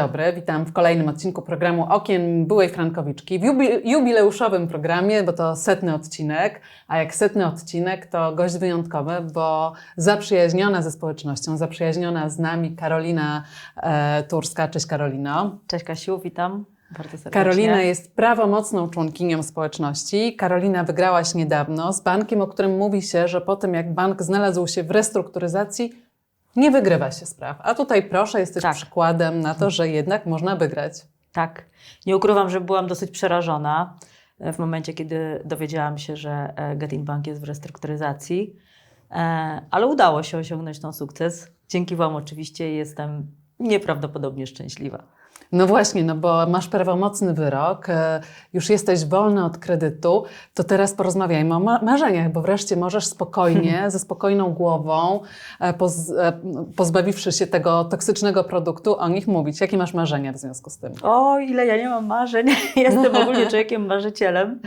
Dobry, witam w kolejnym odcinku programu Okien Byłej Frankowiczki. W jubi- jubileuszowym programie, bo to setny odcinek, a jak setny odcinek to gość wyjątkowy, bo zaprzyjaźniona ze społecznością, zaprzyjaźniona z nami Karolina e, Turska. Cześć Karolino. Cześć Kasiu, witam bardzo serdecznie. Karolina jest prawomocną członkinią społeczności. Karolina wygrałaś niedawno z bankiem, o którym mówi się, że po tym jak bank znalazł się w restrukturyzacji, nie wygrywa się spraw. A tutaj proszę, jesteś Tak. przykładem na to, że jednak można wygrać. Tak, nie ukrywam, że byłam dosyć przerażona e, w momencie, kiedy dowiedziałam się, że e, Getin Bank jest w restrukturyzacji, E, ale udało się osiągnąć ten sukces. Dzięki Wam oczywiście jestem nieprawdopodobnie szczęśliwa. No właśnie, no bo masz prawomocny wyrok, e, już jesteś wolna od kredytu, to teraz porozmawiajmy o ma- marzeniach, bo wreszcie możesz spokojnie, ze spokojną głową, e, poz, e, pozbawiwszy się tego toksycznego produktu, o nich mówić. Jakie masz marzenia w związku z tym? O, ile ja nie mam marzeń. Jestem ogólnie człowiekiem marzycielem.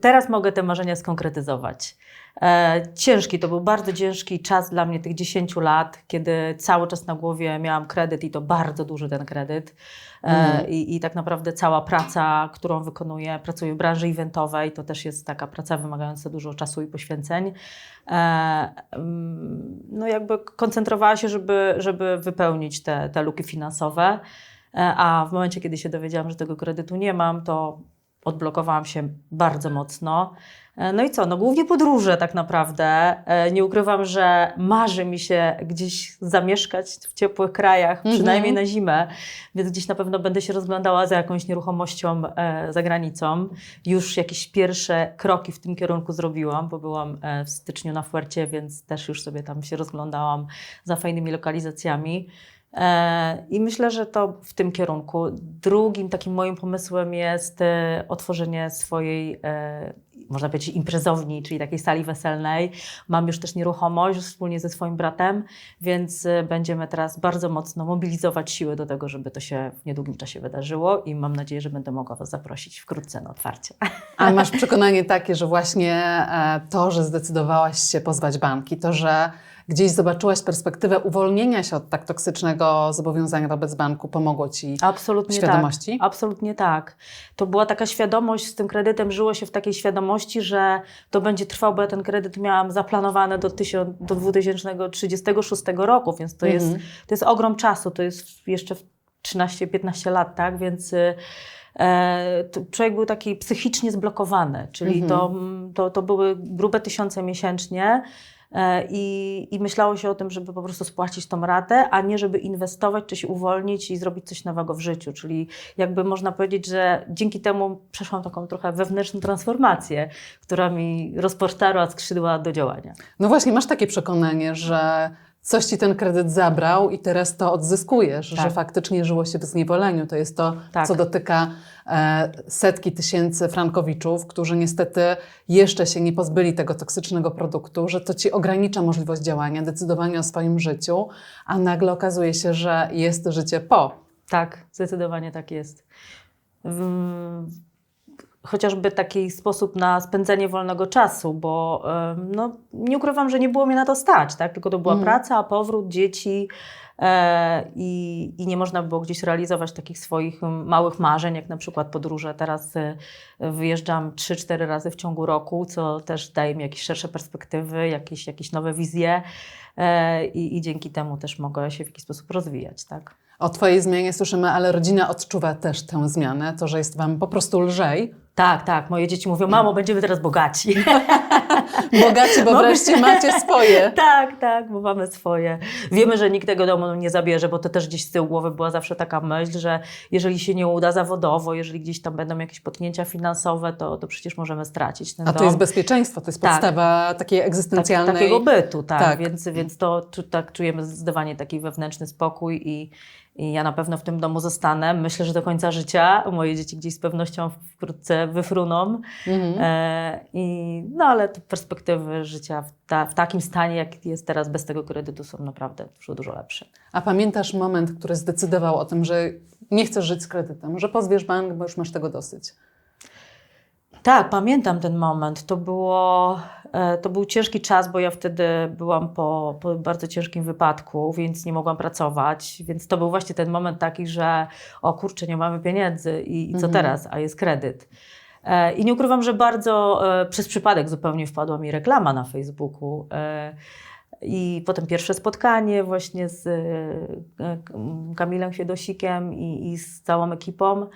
Teraz mogę te marzenia skonkretyzować. E, ciężki, to był bardzo ciężki czas dla mnie tych 10 lat, kiedy cały czas na głowie miałam kredyt i to bardzo duży ten kredyt. Mhm. i, I tak naprawdę cała praca, którą wykonuję, pracuję w branży eventowej, to też jest taka praca wymagająca dużo czasu i poświęceń. E, mm, no jakby koncentrowała się, żeby, żeby wypełnić te, te luki finansowe. A w momencie, kiedy się dowiedziałam, że tego kredytu nie mam, to odblokowałam się bardzo mocno. E, No i co? No głównie podróże tak naprawdę. E, Nie ukrywam, że marzy mi się gdzieś zamieszkać w ciepłych krajach, Mhm. przynajmniej na zimę, więc gdzieś na pewno będę się rozglądała za jakąś nieruchomością e, za granicą. Już jakieś pierwsze kroki w tym kierunku zrobiłam, bo byłam w styczniu na Fuercie, więc też już sobie tam się rozglądałam za fajnymi lokalizacjami. E, I myślę, że to w tym kierunku. Drugim takim moim pomysłem jest e, otworzenie swojej, e, można powiedzieć, imprezowni, czyli takiej sali weselnej. Mam już też nieruchomość wspólnie ze swoim bratem, więc będziemy teraz bardzo mocno mobilizować siły do tego, żeby to się w niedługim czasie wydarzyło i mam nadzieję, że będę mogła Was zaprosić wkrótce na otwarcie. A masz przekonanie takie, że właśnie to, że zdecydowałaś się pozwać banki, to, że gdzieś zobaczyłaś perspektywę uwolnienia się od tak toksycznego zobowiązania wobec banku, pomogło Ci Absolutnie świadomości? tak. Absolutnie tak. To była taka świadomość, z tym kredytem żyło się w takiej świadomości, że to będzie trwało, bo ja ten kredyt miałam zaplanowany do, tysiąc, do 2036 roku, więc to, jest, Mhm. to jest ogrom czasu, to jest jeszcze 13-15 lat, tak, więc... y, E, człowiek był taki psychicznie zblokowany, czyli Mhm. to, to, to były grube tysiące miesięcznie i, i myślało się o tym, żeby po prostu spłacić tą ratę, a nie żeby inwestować, czy się uwolnić i zrobić coś nowego w życiu. Czyli jakby można powiedzieć, że dzięki temu przeszłam taką trochę wewnętrzną transformację, która mi rozpostarła skrzydła do działania. No właśnie, masz takie przekonanie, że coś ci ten kredyt zabrał i teraz to odzyskujesz, Tak. że faktycznie żyło się w zniewoleniu. To jest to, Tak. co dotyka e, setki tysięcy frankowiczów, którzy niestety jeszcze się nie pozbyli tego toksycznego produktu, że to ci ogranicza możliwość działania, decydowania o swoim życiu, a nagle okazuje się, że jest życie po. Tak, zdecydowanie tak jest. Mm, Chociażby taki sposób na spędzenie wolnego czasu, bo no, nie ukrywam, że nie było mnie na to stać, tak? tylko to była Mhm. praca, powrót, dzieci e, i, i nie można było gdzieś realizować takich swoich mm, małych marzeń, jak na przykład podróże. Teraz e, wyjeżdżam 3-4 razy w ciągu roku, co też daje mi jakieś szersze perspektywy, jakieś, jakieś nowe wizje e, i, i dzięki temu też mogę się w jakiś sposób rozwijać. Tak? O Twojej zmianie słyszymy, ale rodzina odczuwa też tę zmianę, to, że jest Wam po prostu lżej. Tak, tak. Moje dzieci mówią, mamo, będziemy teraz bogaci. Bogaci, bo Mogę- wreszcie macie swoje. tak, tak, bo mamy swoje. Wiemy, że nikt tego domu nie zabierze, bo to też gdzieś z tyłu głowy była zawsze taka myśl, że jeżeli się nie uda zawodowo, jeżeli gdzieś tam będą jakieś potknięcia finansowe, to, to przecież możemy stracić ten A dom. to jest bezpieczeństwo, to jest Tak. podstawa takiej tak, egzystencjalnej. takiego bytu, tak. Tak. Więc, więc to czu- tak czujemy zdecydowanie taki wewnętrzny spokój i, i ja na pewno w tym domu zostanę. Myślę, że do końca życia. Moje dzieci gdzieś z pewnością wkrótce wyfruną. Mhm. E, I, no ale te perspektywy życia w, ta, w takim stanie, jak jest teraz, bez tego kredytu, są naprawdę dużo, dużo lepsze. A pamiętasz moment, który zdecydował o tym, że nie chcesz żyć z kredytem, że pozwiesz bank, bo już masz tego dosyć? Tak, pamiętam ten moment. To było to był ciężki czas, bo ja wtedy byłam po, po bardzo ciężkim wypadku, więc nie mogłam pracować. Więc to był właśnie ten moment taki, że o kurczę, nie mamy pieniędzy i, i co Mhm. teraz, a jest kredyt. E, I nie ukrywam, że bardzo e, przez przypadek zupełnie wpadła mi reklama na Facebooku. E, I potem pierwsze spotkanie właśnie z e, e, Kamilem Fiedosikiem i, i z całą ekipą.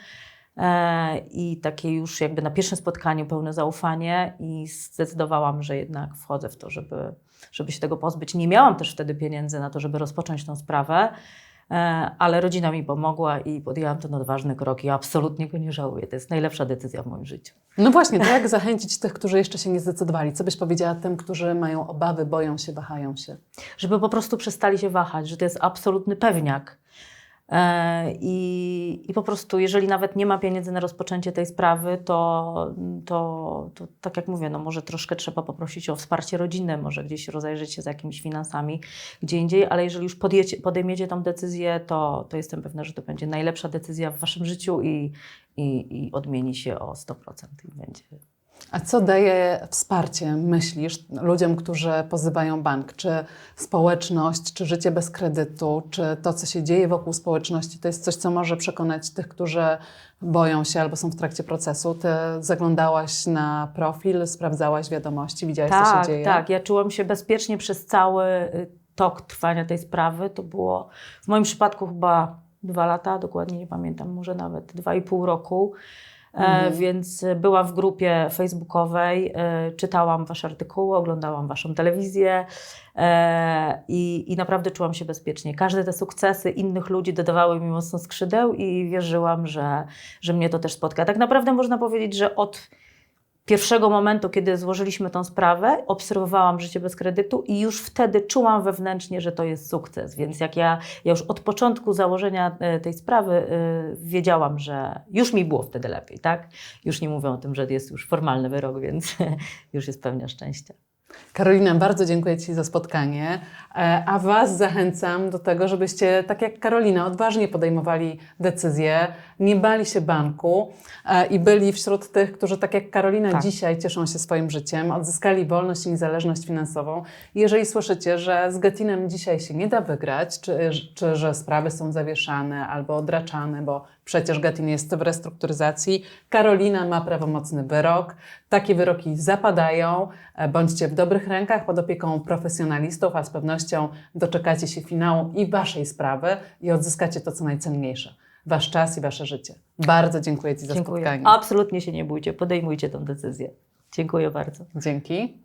E, I takie już jakby na pierwszym spotkaniu pełne zaufanie i zdecydowałam, że jednak wchodzę w to, żeby, żeby się tego pozbyć. Nie miałam też wtedy pieniędzy na to, żeby rozpocząć tą sprawę, e, ale rodzina mi pomogła i podjęłam ten odważny krok i absolutnie go nie żałuję. To jest najlepsza decyzja w moim życiu. No właśnie, to jak zachęcić tych, którzy jeszcze się nie zdecydowali? Co byś powiedziała tym, którzy mają obawy, boją się, wahają się? żeby po prostu przestali się wahać, że to jest absolutny pewniak. E, I, I po prostu, jeżeli nawet nie ma pieniędzy na rozpoczęcie tej sprawy, to, to, to tak jak mówię, no może troszkę trzeba poprosić o wsparcie rodzinne, może gdzieś rozejrzeć się za jakimiś finansami gdzie indziej, ale jeżeli już podjecie, podejmiecie tą decyzję, to, to jestem pewna, że to będzie najlepsza decyzja w waszym życiu i, i, i odmieni się o 100% i będzie A co daje wsparcie, myślisz, ludziom, którzy pozywają bank? Czy społeczność, czy życie bez kredytu, czy to, co się dzieje wokół społeczności, to jest coś, co może przekonać tych, którzy boją się albo są w trakcie procesu? Ty zaglądałaś na profil, sprawdzałaś wiadomości, widziałaś, co tak, się dzieje? Tak, ja czułam się bezpiecznie przez cały y, tok trwania tej sprawy. To było w moim przypadku chyba dwa lata, dokładnie nie pamiętam, może nawet dwa i pół roku. E, Mhm. więc y, byłam w grupie facebookowej, e, czytałam Wasze artykuły, oglądałam Waszą telewizję e, i, i naprawdę czułam się bezpiecznie. Każde te sukcesy innych ludzi dodawały mi mocno skrzydeł i wierzyłam, że, że mnie to też spotka. Tak naprawdę można powiedzieć, że od pierwszego momentu, kiedy złożyliśmy tą sprawę, obserwowałam życie bez kredytu i już wtedy czułam wewnętrznie, że to jest sukces. Więc jak ja, ja już od początku założenia e, tej sprawy e, wiedziałam, że już mi było wtedy lepiej, tak? Już nie mówię o tym, że jest już formalny wyrok, więc już jest pełnia szczęścia. Karolina, bardzo dziękuję Ci za spotkanie, e, a Was zachęcam do tego, żebyście, tak jak Karolina, odważnie podejmowali decyzje, nie bali się banku e, i byli wśród tych, którzy, tak jak Karolina, Tak. dzisiaj cieszą się swoim życiem, odzyskali wolność i niezależność finansową. Jeżeli słyszycie, że z Getinem dzisiaj się nie da wygrać, czy, czy że sprawy są zawieszane albo odraczane, bo przecież Getin jest w restrukturyzacji, Karolina ma prawomocny wyrok. Takie wyroki zapadają. E, Bądźcie w dobrych rękach pod opieką profesjonalistów, a z pewnością doczekacie się finału i Waszej sprawy i odzyskacie to, co najcenniejsze. Wasz czas i Wasze życie. Bardzo dziękuję Ci za Dziękuję. spotkanie. Absolutnie się nie bójcie, podejmujcie tą decyzję. Dziękuję bardzo. Dzięki.